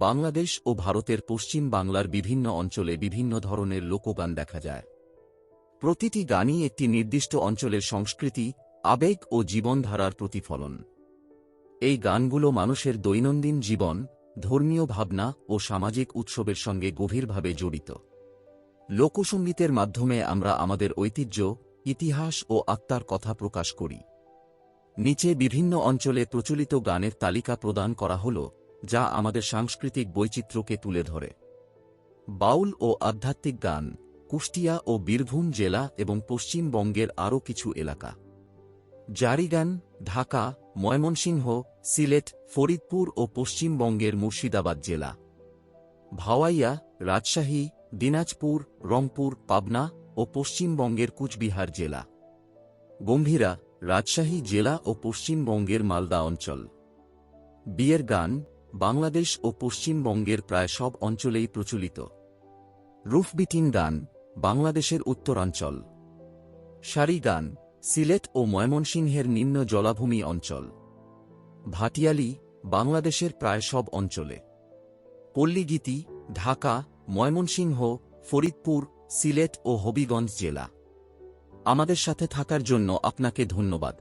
বাংলাদেশ ও ভারতের পশ্চিম বাংলার বিভিন্ন অঞ্চলে বিভিন্ন ধরনের লোকগান দেখা যায়। প্রতিটি গানই একটি নির্দিষ্ট অঞ্চলের সংস্কৃতি, আবেগ ও জীবনধারার প্রতিফলন। এই গানগুলো মানুষের দৈনন্দিন জীবন, ধর্মীয় ভাবনা ও সামাজিক উৎসবের সঙ্গে গভীরভাবে জড়িত। লোকসঙ্গীতের মাধ্যমে আমরা আমাদের ঐতিহ্য, ইতিহাস ও আত্মার কথা প্রকাশ করি। নিচে বিভিন্ন অঞ্চলে প্রচলিত গানের তালিকা প্রদান করা হল যা আমাদের সাংস্কৃতিক বৈচিত্র্যকে তুলে ধরে। বাউল ও আধ্যাত্মিক গান, কুষ্টিয়া ও বীরভূম জেলা এবং পশ্চিমবঙ্গের আরও কিছু এলাকা। জারিগান, ঢাকা, ময়মনসিংহ, সিলেট, ফরিদপুর ও পশ্চিমবঙ্গের মুর্শিদাবাদ জেলা। ভাওয়াইয়া, রাজশাহী, দিনাজপুর, রংপুর, পাবনা ও পশ্চিমবঙ্গের কুচবিহার জেলা। গম্ভীরা, রাজশাহী জেলা ও পশ্চিমবঙ্গের মালদা অঞ্চল। বিয়ের গান বাংলাদেশ ও পশ্চিমবঙ্গের প্রায় সব অঞ্চলেই প্রচলিত। রুফবিটিন গান, বাংলাদেশের উত্তরাঞ্চল। সারি গান সিলেট ও ময়মনসিংহের নিম্ন জলাভূমি অঞ্চল। ভাটিয়ালি, বাংলাদেশের প্রায় সব অঞ্চলে। পল্লীগীতি, ঢাকা, ময়মনসিংহ, ফরিদপুর, সিলেট ও হবিগঞ্জ জেলা। আমাদের সাথে থাকার জন্য আপনাকে ধন্যবাদ।